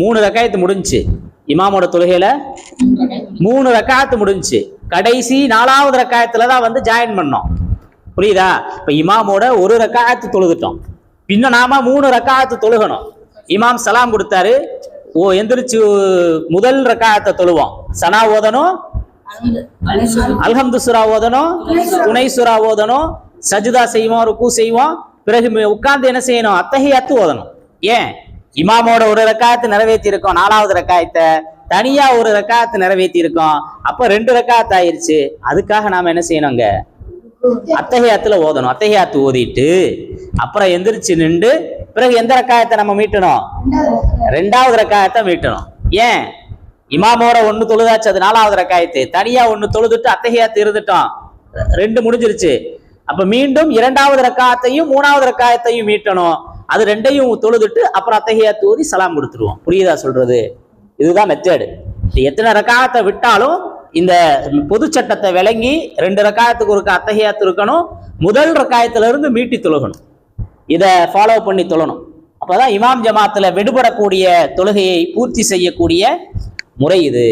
மூணு ரக்காயத்து முடிஞ்சுச்சு. இமாமோட தொழுகையில மூணு ரக்காயத்து முடிஞ்சுச்சு. கடைசி நாலாவது ரக்காயத்துல தான் வந்து ஜாயின் பண்ணோம். புரியுதா? இப்ப இமாமோட ஒரு ரக்காயத்து தொழுதுட்டோம். பின்ன நாம மூணு ரக்காயத்து தொழுகணும். இமாம் சலாம் கொடுத்தாரு ஓ எந்திரிச்சு முதல் ரக்காயத்தை தொழுவோம். சனா ஓதனும் அல்ஹம்து சுரா ஓதனும் துணை சுரா ஓதனும் சஜிதா செய்வோம் ருக்கு செய்வோம். பிறகு உட்கார்ந்து என்ன செய்யணும்? அத்தகையாத்து ஓதணும். ஏன்? இமாமோட ஒரு ரக்காயத்தை நிறைவேற்றி இருக்கோம் நாலாவது ரக்காயத்தை தனியா ஒரு ரக்காயத்தை நிறைவேற்றி இருக்கோம் அப்ப ரெண்டு ரக்காயத்து ஆயிருச்சு. அதுக்காக நாம என்ன செய்யணுங்க? அத்தகையாத்துல ஓதணும். அத்தகையாத்து ஓதிட்டு அப்புறம் எந்திரிச்சு நின்று பிறகு எந்த ரக்காயத்தை நம்ம மீட்டணும்? ரெண்டாவது ரக்காயத்தை மீட்டணும். ஏன்? இமாமோட ஒண்ணு தொழுதாச்சு அது நாலாவது ரக்காயத்து. தனியா ஒண்ணு தொழுதுட்டு அத்தகையாத்து இருந்துட்டோம். ரெண்டு முடிஞ்சிருச்சு. அப்ப மீண்டும் இரண்டாவது ரக்காயத்தையும் மூணாவது ரக்காயத்தையும் மீட்டணும். அது ரெண்டையும் தொழுதுட்டு அப்புறம் அத்தகைய தூதி சலாம் கொடுத்துருவோம். புரியுதா சொல்றது? இதுதான் மெத்தேடு எத்தனை ரக்காயத்தை விட்டாலும் இந்த பொது சட்டத்தை விளங்கி ரெண்டு ரக்காயத்துக்கு ஒருக்க அத்தகையாத்து இருக்கணும். முதல் ரக்காயத்திலிருந்து மீட்டி தொழுகணும். இதை ஃபாலோ பண்ணி தொழணும். அப்போதான் இமாம் ஜமாத்தில் விடுபடக்கூடிய தொழுகையை பூர்த்தி செய்யக்கூடிய முறை இது.